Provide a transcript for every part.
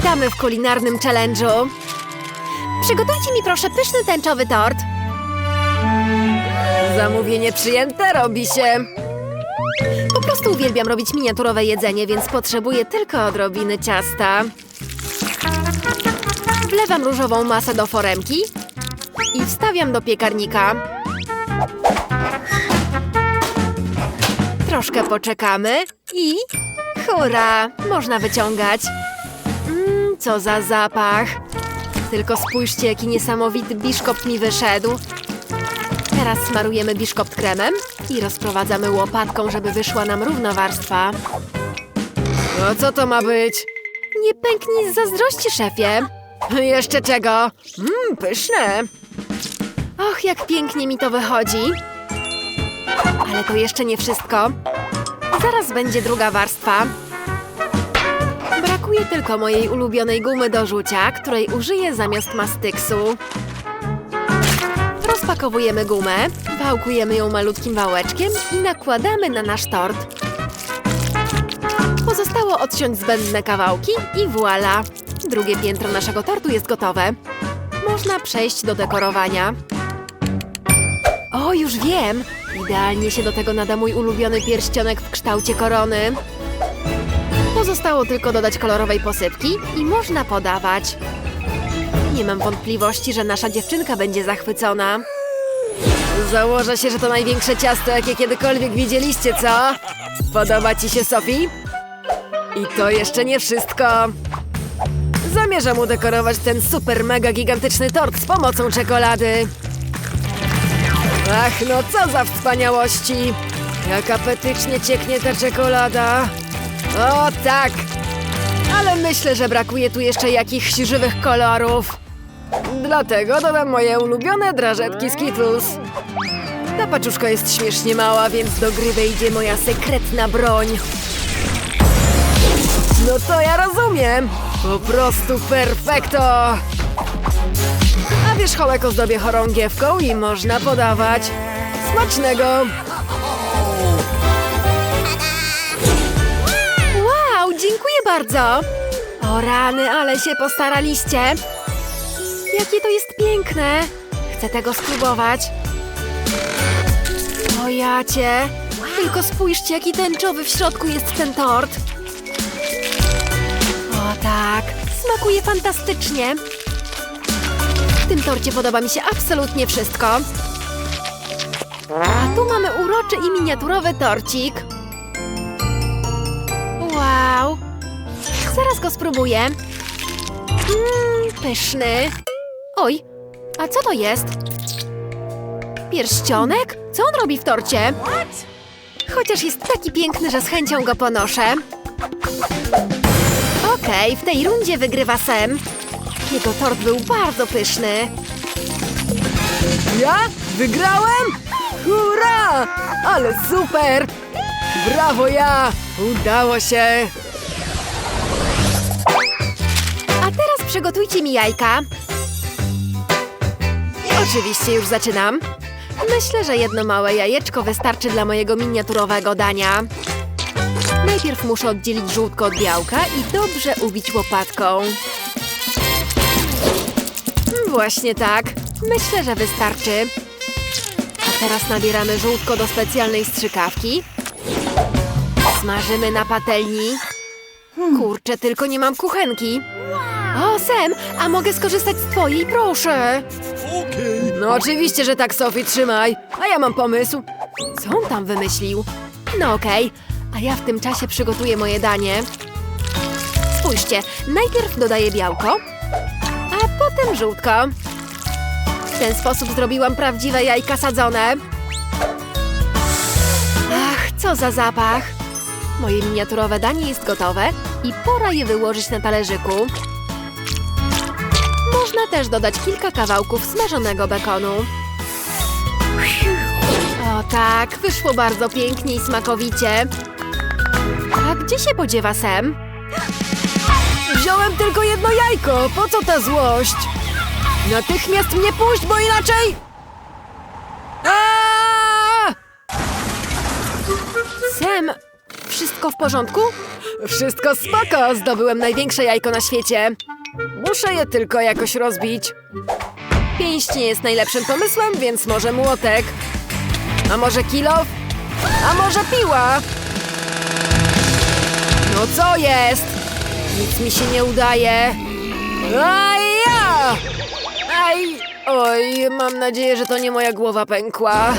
Witamy w kulinarnym challenge'u. Przygotujcie mi proszę pyszny tęczowy tort. Zamówienie przyjęte, robi się. Po prostu uwielbiam robić miniaturowe jedzenie, więc potrzebuję tylko odrobiny ciasta. Wlewam różową masę do foremki i wstawiam do piekarnika. Troszkę poczekamy i hurra, można wyciągać. Co za zapach. Tylko spójrzcie, jaki niesamowity biszkopt mi wyszedł. Teraz smarujemy biszkopt kremem i rozprowadzamy łopatką, żeby wyszła nam równa warstwa. No co to ma być? Nie pęknij z zazdrości, szefie. Jeszcze czego? Mmm, pyszne. Och, jak pięknie mi to wychodzi. Ale to jeszcze nie wszystko. Zaraz będzie druga warstwa. Brakuje tylko mojej ulubionej gumy do rzucia, której użyję zamiast mastyksu. Rozpakowujemy gumę, wałkujemy ją malutkim wałeczkiem i nakładamy na nasz tort. Pozostało odciąć zbędne kawałki i voilà! Drugie piętro naszego tortu jest gotowe. Można przejść do dekorowania. O, już wiem! Idealnie się do tego nada mój ulubiony pierścionek w kształcie korony. Pozostało tylko dodać kolorowej posypki i można podawać. Nie mam wątpliwości, że nasza dziewczynka będzie zachwycona. Założę się, że to największe ciasto, jakie kiedykolwiek widzieliście, co? Podoba ci się, Sophie? I to jeszcze nie wszystko. Zamierzam udekorować ten super mega gigantyczny tort z pomocą czekolady. Ach, no co za wspaniałości! Jak apetycznie cieknie ta czekolada. O tak! Ale myślę, że brakuje tu jeszcze jakichś żywych kolorów. Dlatego dodam moje ulubione drażetki Skittles. Ta paczuszka jest śmiesznie mała, więc do gry wejdzie moja sekretna broń. No to ja rozumiem. Po prostu perfekto. A wierzchołek ozdobię chorągiewką i można podawać. Smacznego! Bardzo! O rany, ale się postaraliście! Jakie to jest piękne! Chcę tego spróbować. O jacie! Tylko spójrzcie, jaki tęczowy w środku jest ten tort. O tak, smakuje fantastycznie. W tym torcie podoba mi się absolutnie wszystko. A tu mamy uroczy i miniaturowy torcik. Wow! Zaraz go spróbuję. Mmm, pyszny. Oj, a co to jest? Pierścionek? Co on robi w torcie? Chociaż jest taki piękny, że z chęcią go ponoszę. Okej, w tej rundzie wygrywa Sam. Jego tort był bardzo pyszny. Ja? Wygrałem? Hurra! Ale super! Brawo ja! Udało się! Przygotujcie mi jajka. Oczywiście już zaczynam. Myślę, że jedno małe jajeczko wystarczy dla mojego miniaturowego dania. Najpierw muszę oddzielić żółtko od białka i dobrze ubić łopatką. Właśnie tak. Myślę, że wystarczy. A teraz nabieramy żółtko do specjalnej strzykawki. Smażymy na patelni. Kurczę, tylko nie mam kuchenki. O, Sam, a mogę skorzystać z twojej, proszę. No oczywiście, że tak, Sophie, trzymaj. A ja mam pomysł. Co on tam wymyślił? No okej, a ja w tym czasie przygotuję moje danie. Spójrzcie, najpierw dodaję białko, a potem żółtko. W ten sposób zrobiłam prawdziwe jajka sadzone. Ach, co za zapach. Moje miniaturowe danie jest gotowe i pora je wyłożyć na talerzyku. Też dodać kilka kawałków smażonego bekonu. O tak, wyszło bardzo pięknie i smakowicie. A gdzie się podziewa Sem? Wziąłem tylko jedno jajko, po co ta złość? Natychmiast mnie puść, bo inaczej... Wszystko Wszystko w porządku? Wszystko spoko, zdobyłem największe jajko na świecie. Muszę je tylko jakoś rozbić. Pięść nie jest najlepszym pomysłem, więc może młotek. A może kilof? A może piła? No co jest? Nic mi się nie udaje. Aj ja! Aj! Oj, mam nadzieję, że to nie moja głowa pękła.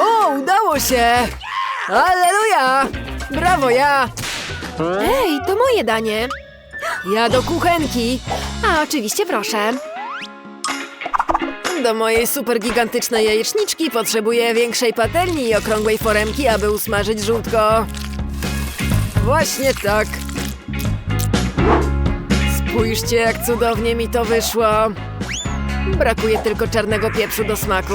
O, udało się! Alleluja! Brawo ja! Ej, to moje danie. Ja do kuchenki. A, oczywiście, proszę. Do mojej super gigantycznej jajeczniczki potrzebuję większej patelni i okrągłej foremki, aby usmażyć żółtko. Właśnie tak. Spójrzcie, jak cudownie mi to wyszło. Brakuje tylko czarnego pieprzu do smaku.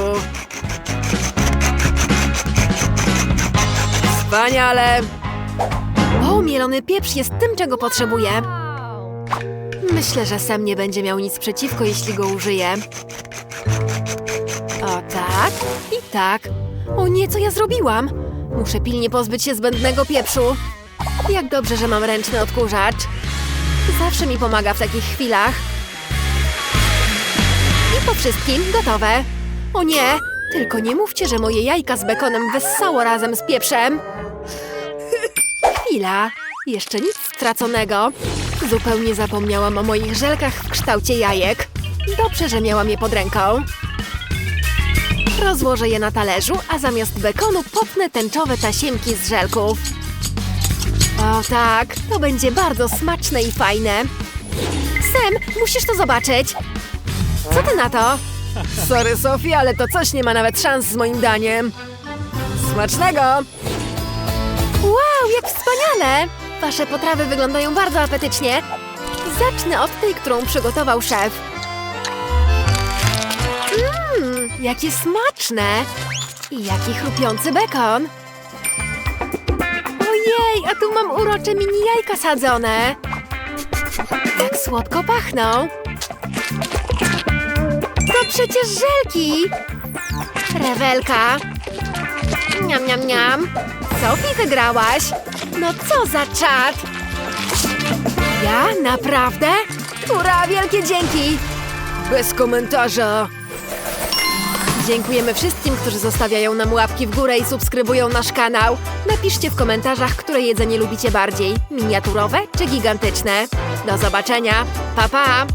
Wspaniale! O, mielony pieprz jest tym, czego potrzebuję. Myślę, że Sam nie będzie miał nic przeciwko, jeśli go użyję. O tak i tak. O nie, co ja zrobiłam? Muszę pilnie pozbyć się zbędnego pieprzu. Jak dobrze, że mam ręczny odkurzacz. Zawsze mi pomaga w takich chwilach. I po wszystkim gotowe. O nie, tylko nie mówcie, że moje jajka z bekonem wyssało razem z pieprzem. Chwila, jeszcze nic straconego. Zupełnie zapomniałam o moich żelkach w kształcie jajek. Dobrze, że miałam je pod ręką. Rozłożę je na talerzu, a zamiast bekonu popnę tęczowe tasiemki z żelków. O tak, to będzie bardzo smaczne i fajne. Sam, musisz to zobaczyć. Co ty na to? Sorry, Sophie, ale to coś nie ma nawet szans z moim daniem. Smacznego! Wow, jak wspaniale! Wasze potrawy wyglądają bardzo apetycznie. Zacznę od tej, którą przygotował szef. Mmm, jakie smaczne! I jaki chrupiący bekon! Ojej, a tu mam urocze mini jajka sadzone! Tak słodko pachną! To przecież żelki! Rewelka! Niam, niam, niam! Sophie, wygrałaś! No co za czad! Ja? Naprawdę? Ura, wielkie dzięki! Bez komentarza! Dziękujemy wszystkim, którzy zostawiają nam łapki w górę i subskrybują nasz kanał. Napiszcie w komentarzach, które jedzenie lubicie bardziej. Miniaturowe czy gigantyczne? Do zobaczenia! Pa, pa!